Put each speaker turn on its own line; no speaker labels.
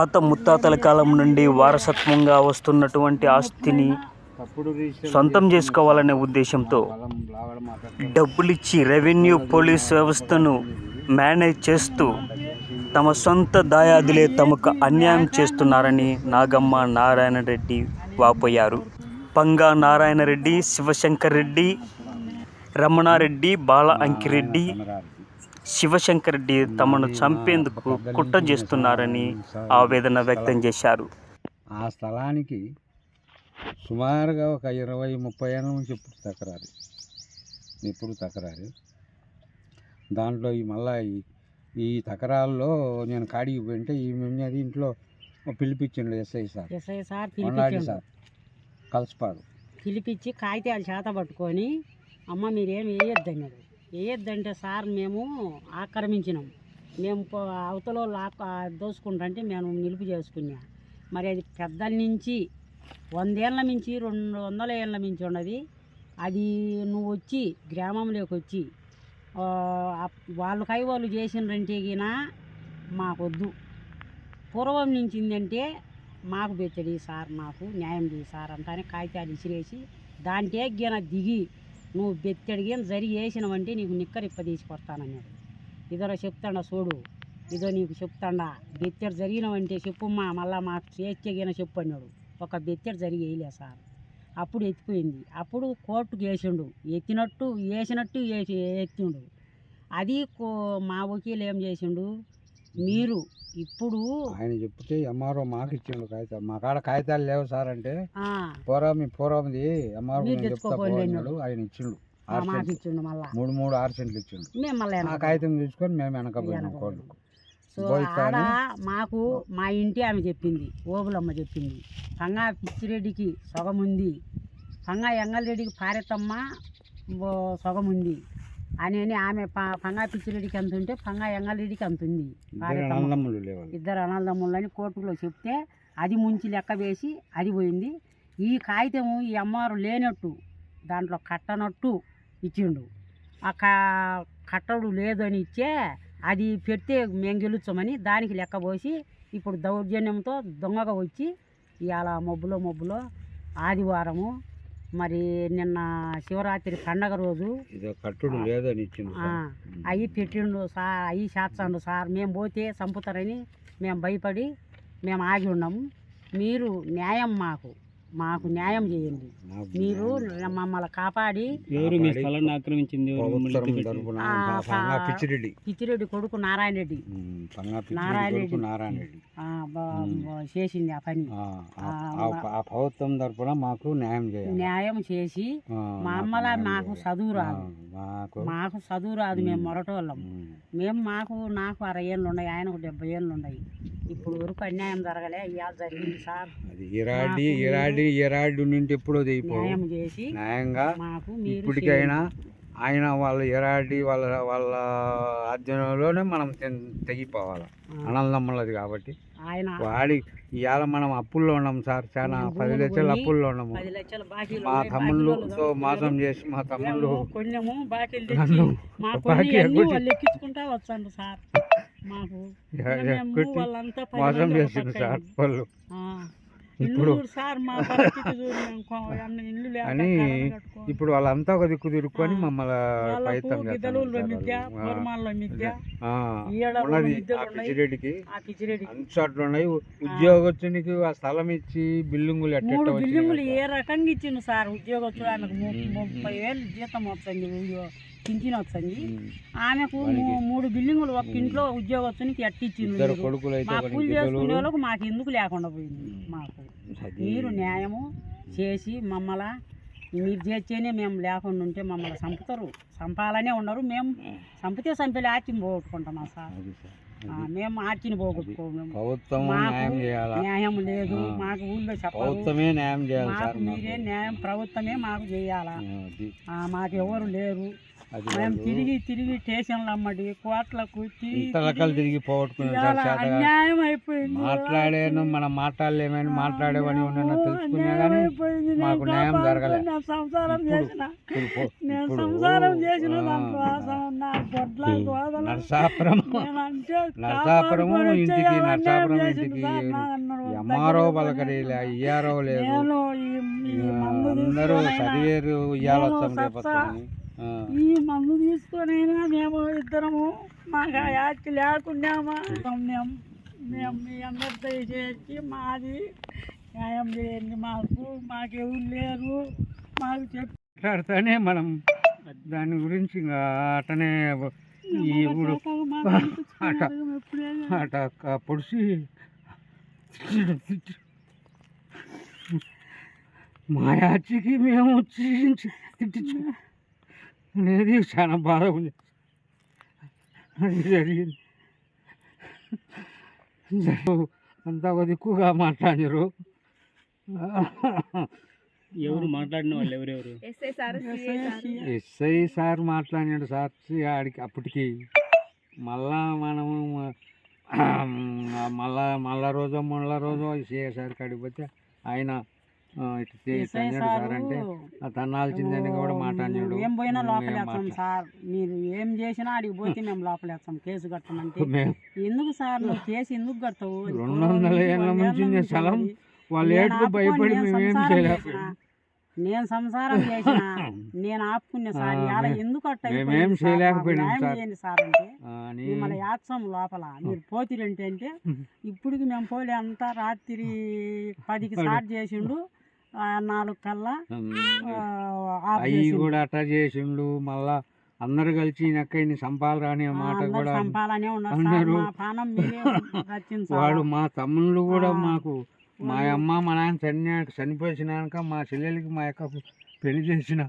తాత ముత్తాతల కాలం నుండి వారసత్వంగా వస్తున్నటువంటి ఆస్తిని సొంతం చేసుకోవాలనే ఉద్దేశంతో డబ్బులిచ్చి రెవెన్యూ పోలీస్ వ్యవస్థను మేనేజ్ చేస్తూ తమ సొంత దాయాదులే తమకు అన్యాయం చేస్తున్నారని నాగమ్మ నారాయణ రెడ్డి వాపోయారు. పంగా నారాయణ రెడ్డి శివశంకర్ రెడ్డి రమణారెడ్డి బాల అంకిరెడ్డి శివశంకర్ రెడ్డి తమను చంపేందుకు కుట్ర చేస్తున్నారని ఆవేదన వ్యక్తం చేశారు.
ఆ స్థలానికి సుమారుగా ఒక ఇరవై ముప్పై ఏళ్ళ నుంచి ఎప్పుడు తకరారు. ఎప్పుడు తకరారు. దాంట్లో ఈ మళ్ళా ఈ ఈ తకరాల్లో నేను కాడికి పోయింటే ఈ అది ఇంట్లో పిలిపించిండు ఎస్ఐ సార్.
ఎస్ఐ సార్ పిలిపించాడు.
సార్. కలిసిపాడు.
పిలిపించి కాగితాలు చేత పట్టుకొని అమ్మ మీరేం వేయొద్దన్నాడు వేయొద్దంటే సార్ మేము ఆక్రమించినాం. మేము అవతలో అవతల లాక్ దోసుకుంటుంటే మేము నిలుపు చేసుకున్నా. మరి అది పెద్దల నుంచి వందేళ్ళ మించి రెండు వందల ఏళ్ళ మించి ఉన్నది. అది నువ్వు వచ్చి గ్రామంలోకి వచ్చి వాళ్ళు కై వాళ్ళు చేసినంటే గిన మాకొద్దు. పూర్వం నుంచిందంటే మాకు బెచ్చడి సార్ మాకు న్యాయం చేయి సార్ అంటానే కాగితాలు ఇసిరేసి దాంట్లో గిన దిగి నువ్వు బెత్తడిగేం జరి వేసినవంటే నీకు నిక్కరిప్ప తీసుకొస్తానన్నాడు ఇదరో చెప్తాడా చూడు ఇదో నీకు చెప్తాడా. బెత్తడి జరిగినవంటే చెప్పుమ్మా మళ్ళా మాకు చేర్చగిన చెప్పు అన్నాడు ఒక బెత్తడి జరిగి వేయలే సార్. అప్పుడు ఎత్తిపోయింది. అప్పుడు కోర్టుకు వేసిండు ఎత్తినట్టు వేసినట్టు వేసి ఎత్తిండు. అది కో- మా వకీలు ఏం చేసిండు? మీరు ఇప్పుడు
ఆయన చెప్తే ఎంఆర్ఓ మాకు ఇచ్చిండు కాగితాలు. మా కాడ కాగితాలు లేవు సార్ అంటే పూర్వం మీ పూర్వంది ఎంఆర్ఓ చెప్తా
అన్నాడు.
అన్నాడు ఆయన ఇచ్చిండు.
మళ్ళా.
మూడు మూడు ఆరు సెంట్లు ఇచ్చిండు.
మేము
ఆ కాగితం తీసుకొని మేము వెనకపోయినాం
సో ఆడ మాకు మా ఇంటి ఆమె చెప్పింది ఓబులమ్మ చెప్పింది. పంగా పిచ్చిరెడ్డికి సొగం ఉంది పంగా ఎంగల్రెడ్డికి పారెత్తమ్మ ఓ సొగం ఉంది అని ఆమె ప- పంగా పిచ్చిరెడ్డికి ఎంత ఉంటే పంగా ఎంగల్రెడ్డికి అంత ఉంది
ఇద్దరు
అన్నదమ్ములని కోర్టులో చెప్తే అది ముంచి లెక్క వేసి అది పోయింది. ఈ కాగితము ఈ అమ్మవారు లేనట్టు దాంట్లో కట్టనట్టు ఇచ్చిండు. ఆ కట్టడు లేదు అని ఇచ్చే అది పెడితే మేము గెలుచామని దానికి లెక్క పోసి ఇప్పుడు దౌర్జన్యంతో దొంగగా వచ్చి ఇవాళ మబ్బులో మబ్బులో ఆదివారము మరి నిన్న శివరాత్రి పండగ రోజు
కట్టుడు లేదని.
అవి పెట్టిండు సార్ అవి చేస్తాండు సార్. మేము పోతే చంపుతారని మేము భయపడి మేము ఆగి ఉన్నాము. మీరు న్యాయం మాకు. మాకు న్యాయం చేయండి. మీరు మమ్మల్ని కాపాడి
ఎవరు మీ స్థలాన్ని ఆక్రమించింది? మిమ్మల్ని
పిచ్చిరెడ్డి.
పిచ్చిరెడ్డి కొడుకు నారాయణ రెడ్డి. నారాయణ
కొడుకు
రెడ్డి.
నారాయణ రెడ్డి.
చేసింది ఆ పని.
ప్రభుత్వం తరపున మాకు న్యాయం చేయాలి.
న్యాయం చేసి
ఆ,
మా
మాకు.
చదువు
ఆ,
రాదు.
మాకు
చదువు రాదు మేము మొరటోళ్ళం. మేము మాకు నాకు అరవై ఏళ్ళు ఉన్నాయి ఆయనకు డెబ్బై ఏళ్ళు ఉన్నాయి ఇప్పుడు వరకు అన్యాయం జరగలే ఇవాళ జరిగింది సార్.
ఇరాడి ఇరాడి ఇరాడి నుండి ఎప్పుడో
చేసి
న్యాయంగా ఇప్పటికైనా ఆయన వాళ్ళ ఇరాడి వాళ్ళ వాళ్ళ ఆధ్వర్యంలోనే మనం తెగిపోవాలి. అనందమ్మలది కాబట్టి. వాడి ఇవాళ మనం అప్పుల్లో ఉన్నాం సార్ చాలా పది లక్షలు అప్పుల్లో ఉన్నాము. మా తమ్ముళ్ళతో మోసం చేసి మా తమ్ముళ్ళు నన్ను మోసం
పక్క
సార్. వాళ్ళు. ఇప్పుడు అని. ఇప్పుడు వాళ్ళంతా ఒక దిక్కు తిరుక్కొని. మమ్మల్ని ప్రయత్నం
మిద్దెలు
ఆ.
ఉన్నాయి.
ఉద్యోగస్తునికి ఆ స్థలం ఇచ్చి బిల్డింగులు ఎట్ట
బిల్డింగులు. ఏ రకంగా ఇచ్చిండు సార్? ఉద్యోగస్తుడు ఆయనకు ముప్పై వేలు జీతం వస్తుంది. పింఛన్ వస్తుంది. ఆమెకు మూడు బిల్డింగులు ఒక ఇంట్లో ఉద్యోగస్తునికి ఎట్టిచ్చింది మా కూలి చేసుకునే. వాళ్ళకు మాకు ఎందుకు లేకుండా పోయింది మాకు. మీరు న్యాయము చేసి మమ్మల్ని మీరు చేస్తేనే మేము లేకుండా ఉంటే మమ్మల్ని చంపుతారు. చంపాలనే ఉన్నారు. మేము చంపితే చంపేలే ఆర్చిని పోగొట్టుకుంటామా సార్. మేము ఆర్చిని పోగొట్టుకోము.
న్యాయం
లేదు. మాకు ఊళ్ళో
న్యాయం చేయాలి
మాకు. మీరే న్యాయం ప్రభుత్వమే మాకు చేయాలా? మాకు ఎవరు లేరు. మేము తిరిగి తిరిగి స్టేషన్లు కోట్లకు
తిరిగి పోగొట్టుకునే
ఇవాళ
చేత
అన్యాయం అయిపోయింది.
మాట్లాడాను మనం మాట్లాడలేమని మాట్లాడేవని ఉన్నా తెలుసుకున్నా కానీ మాకు న్యాయం జరగలే.
నా సంసారం
ఇప్పుడు-
చేసిన.
ఇప్పుడు పో-
నేను
ఇప్పుడు
సంసారం చేసిన
ఆ,
దాంట్లో అసలు నా గొడ్ల గోదల
నరసాపురం ఇంటికి నరసాపురం ఇంటికి ఎంఆర్ఓ పలకరీలే ఇయ్యారో లేదు అందరూ
తీసుకొనైనా-
సరివేరు ఇయ్యాల
నేను
వస్తాం రేపు.
ఈ మందు తీసుకొనైనా మేము ఇద్దరము మాకు ఆ యాక్ట్ లేకున్నామా మేము మేము మీ అందరి దయచేసి మాది న్యాయం చేయండి మాకు మాకెవరు లేరు మాకు చెప్పి.
మాట్లాడితేనే మనం దాని గురించి ఇంకా అటనే ఈ ఇప్పుడు అట అట పొడిచి మా యాచికి మేము తిట్టించు అనేది చాలా బాధ ఉంది. అది జరిగింది అంతా ఒక దిక్కుగా మాట్లాడారు
ఎవరు మాట్లాడిన వాళ్ళు ఎవరెవరు?
ఎస్ఐ సార్ మాట్లాడినాడు సార్ ఆడికి అప్పటికి. మళ్ళా మనము మళ్ళా మళ్ళా రోజు మళ్ళా రోజు సిఐ సార్ కాడికి పోతే ఆయన తన్నాల్సిందని కూడా
ఏం పోయినా లోపలేస్తాం సార్. మీరు ఏం చేసినా అడిగి పోతే మేము లోపలేస్తాం కేసు కట్టమంటే. ఎందుకు సార్? నువ్వు కేసు ఎందుకు కడతావు?
రెండు వందల ఏళ్ళ నుంచి స్థలం వాళ్ళు భయపడి
నేను
మేమేం
సంసారం చేసిన. నేను సంసారం చేసిన నేను ఆపుకునే సార్. ఇలా
మే-
ఎందుకు అట్ట
చేయలేకపోయినాం సార్.
అంటే మిమ్మల్ని యాక్సం లోపల. మీరు పోతిరంటే అంటే ఇప్పటికి మేము పోలే. అంతా రాత్రి పదికి స్టార్ట్ చేసిండు. నాలుగు కల్లా
అవి. కూడా అట్లా చేసిండు మళ్ళా అందరు కలిసి నక్కని సంపాలరా అనే
ఆ,
మాట కూడా అన్నారు. వాడు మా తమ్ముళ్ళు కూడా. మాకు మా అమ్మ మా నాన్న చని చనిపోయినాక మా చెల్లెలకి మా యొక్క పెళ్ళి చేసిన